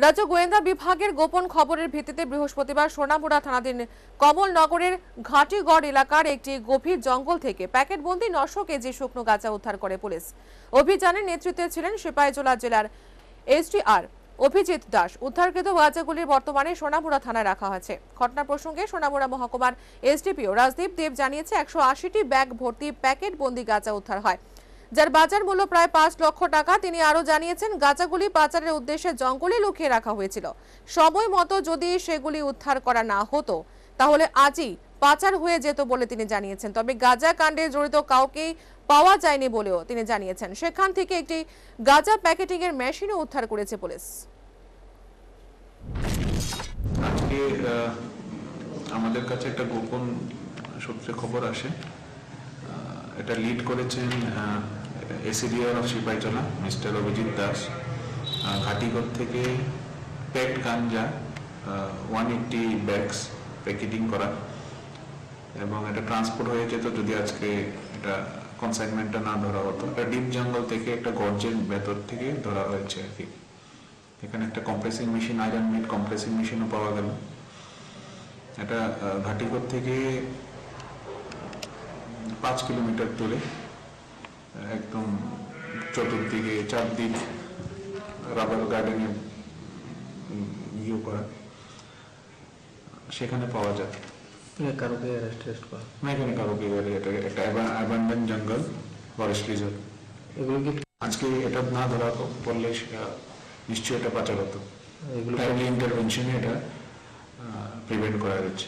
রাজ্য গোয়েন্দা বিভাগের গোপন খবরের ভিত্তিতে বৃহস্পতিবার সোনামুড়া থানাধীন কমলনগরের ঘাটিগড় এলাকার একটি গভীর জঙ্গল থেকে প্যাকেটবন্দি নশো কেজি শুকনো গাঁজা উদ্ধার করে পুলিশ। অভিযানের নেতৃত্বে ছিলেন সিপাহীজলা জেলার এসডিআর অভিজিৎ দাস। উদ্ধারকৃত গাঁজাগুলির বর্তমানে সোনামুড়া থানায় রাখা হয়েছে। ঘটনা প্রসঙ্গে সোনামুড়া মহকুমার এসডিপিও রাজদীপ দেব জানিয়েছে, একশো আশিটি ব্যাগ ভর্তি প্যাকেট বন্দি গাঁজা উদ্ধার হয়। যার বাজার মূল্য প্রায় পাঁচ লক্ষ টাকা, তিনি আরও জানিয়েছেন, গাঁজাগুলি পাচারের উদ্দেশ্যে জঙ্গলে লুকিয়ে রাখা হয়েছিল। সময় মতো যদি সেগুলি উদ্ধার করা না হতো, তাহলে আজই পাচার হয়ে যেত বলে তিনি জানিয়েছেন। তবে গাঁজা কাণ্ডে জড়িত কাউকেই পাওয়া যায়নি বলেও তিনি জানিয়েছেন। সেখান থেকে একটি গাঁজা প্যাকেটিং এর মেশিনও উদ্ধার করেছে পুলিশ। আমাদের কাছে একটা গোপন সূত্রে খবর আসে। এটা লিড করেছেন ACDR of Sepahijala mister Abhijit Das Ghatigarh থেকে packed ganja one eighty bags packeting করা। এবং এটা ট্রান্সপোর্ট হয়ে যেত যদি আজকে এটা কনসাইনমেন্টটা না ধরা হতো। এটা ডিপ জঙ্গল থেকে একটা গর্জের ভেতর থেকে ধরা হয়েছে আর কি। এখানে একটা compressing machine iron meat compressing মেশিনও পাওয়া গেল। এটা ঘাটিগড় থেকে পাঁচ কিলোমিটার দূরে। একদম চতুর্দিকে চারদিক রাবার গার্ডেনে ইয়ে করা। সেখানে পাওয়া যায়। কারোকে অ্যারেস্ট করা। না এখানে কারোকে এবারে এটা একটা অ্যাবান্ডেন জঙ্গল ফরেস্ট রিজার্ভ এগুলো কি আজকে এটা না ধরা পড়লে সেটা নিশ্চয়ই এটা পাচার হতো এগুলো ইন্টারভেনশনে এটা প্রিভেন্ট করা যাচ্ছে